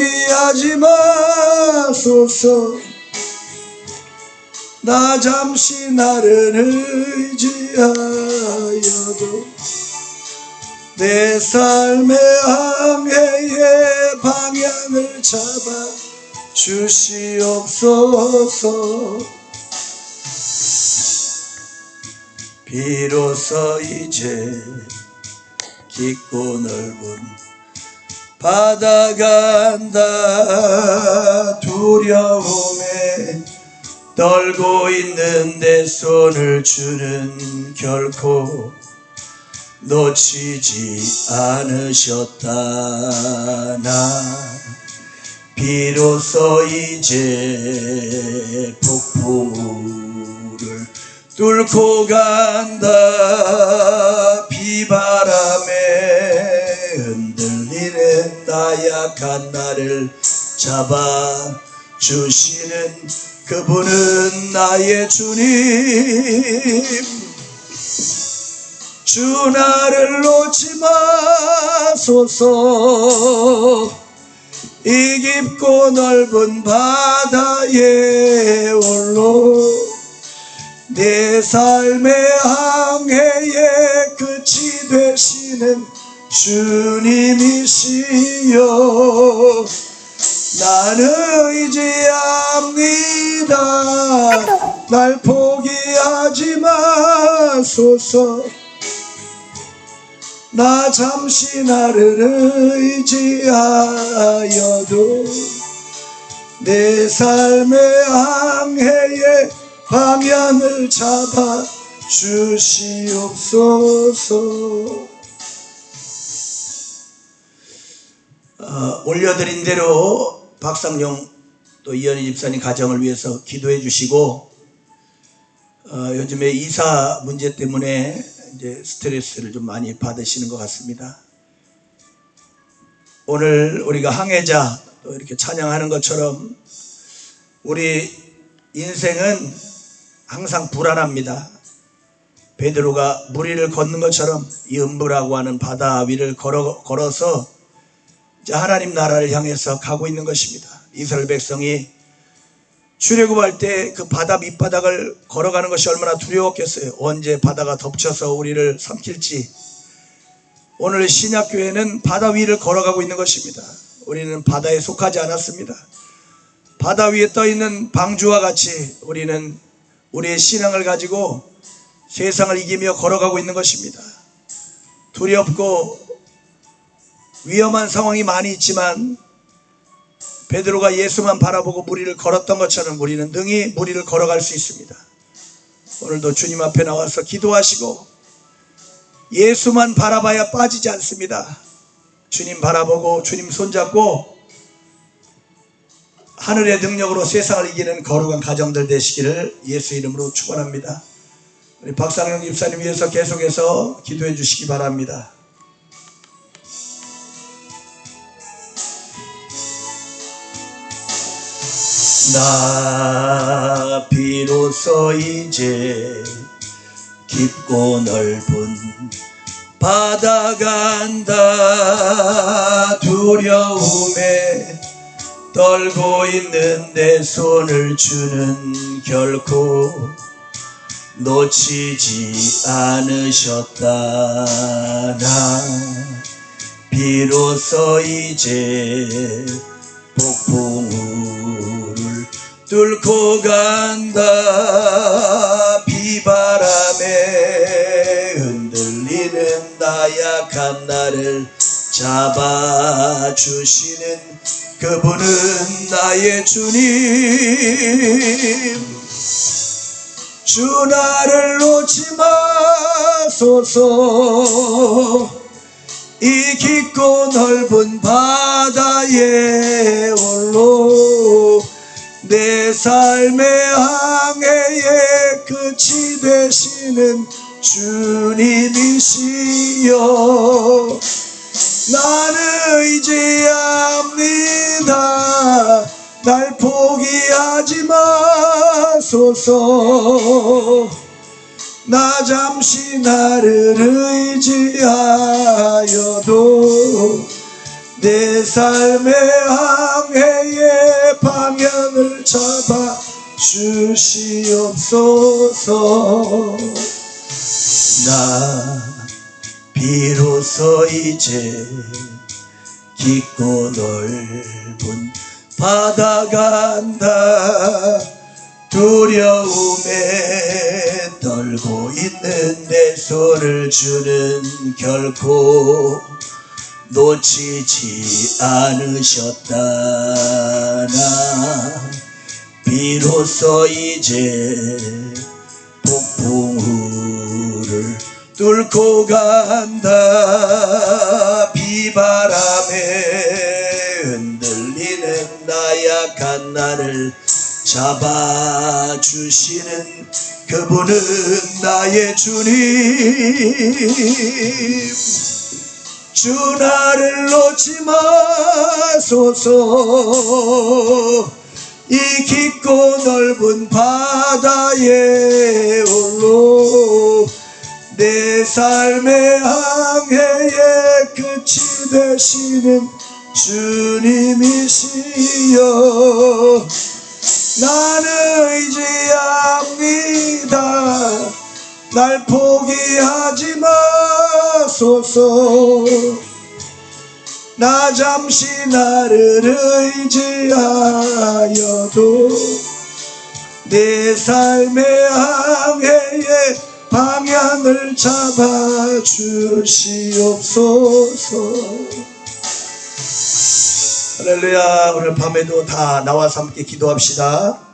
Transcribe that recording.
포기하지 마소서. 나 잠시 나를 의지하여도 내 삶의 항해의 방향을 잡아 주시옵소서. 비로소 이제 깊고 넓은 바다 간다 두려움에 떨고 있는 내 손을 주는 결코 놓치지 않으셨다. 나 비로소 이제 폭풍우를 뚫고 간다 나약한 나를 잡아 주시는 그분은 나의 주님. 주 나를 놓지 마소서. 이 깊고 넓은 바다에 홀로 내 삶의 항해의 끝이 되시는 주님이시여 나는 의지합니다. 날 포기하지 마소서. 나 잠시 나를 의지하여도 내 삶의 항해의 방향을 잡아 주시옵소서 올려드린 대로 박상용 또 이현희 집사님 가정을 위해서 기도해 주시고 어, 요즘에 이사 문제 때문에 이제 스트레스를 좀 많이 받으시는 것 같습니다. 오늘 우리가 항해자 또 이렇게 찬양하는 것처럼 우리 인생은 항상 불안합니다. 베드로가 물 위를 걷는 것처럼 이 음부라고 하는 바다 위를 걸어, 걸어서 하나님 나라를 향해서 가고 있는 것입니다. 이스라엘 백성이 출애굽할 때 그 바다 밑바닥을 걸어가는 것이 얼마나 두려웠겠어요. 언제 바다가 덮쳐서 우리를 삼킬지. 오늘 신약교회는 바다 위를 걸어가고 있는 것입니다. 우리는 바다에 속하지 않았습니다. 바다 위에 떠 있는 방주와 같이 우리는 우리의 신앙을 가지고 세상을 이기며 걸어가고 있는 것입니다. 두렵고 위험한 상황이 많이 있지만 베드로가 예수만 바라보고 무리를 걸었던 것처럼 우리는 능히 무리를 걸어갈 수 있습니다. 오늘도 주님 앞에 나와서 기도하시고 예수만 바라봐야 빠지지 않습니다. 주님 바라보고 주님 손잡고 하늘의 능력으로 세상을 이기는 거룩한 가정들 되시기를 예수 이름으로 축원합니다. 우리 박상영 집사님 위해서 계속해서 기도해 주시기 바랍니다. 나 비로소 이제 깊고 넓은 바다 간다. 두려움에 떨고 있는 내 손을 주는 결코 놓치지 않으셨다. 나 비로소 이제 폭풍우를 뚫고 간다. 비바람에 흔들리는 나약한 나를 잡아주시는 그분은 나의 주님. 주 나를 놓지 마소서. 이 깊고 넓은 바다에 삶의 항해의 끝이 되시는 주님이시여. 나는 의지합니다. 날 포기하지 마소서. 나 잠시 나를 의지하여도 내 삶의 주시옵소서. 나 비로소 이제 깊고 넓은 바다 간다. 두려움에 떨고 있는 내 손을 주는 결코 놓치지 않으셨다 나 비로소 이제 폭풍우를 뚫고 간다. 비바람에 흔들리는 나약한 나를 잡아주시는 그분은 나의 주님. 주 나를 놓지 마소서 이 깊고 넓은 바다에 홀로 내 삶의 항해의 끝이 되시는 주님이시여. 나는 의지합니다. 날 포기하지 마소서 나 잠시 나를 의지하여도 내 삶의 항해의 방향을 잡아 주시옵소서. 할렐루야. 오늘 밤에도 다 나와서 함께 기도합시다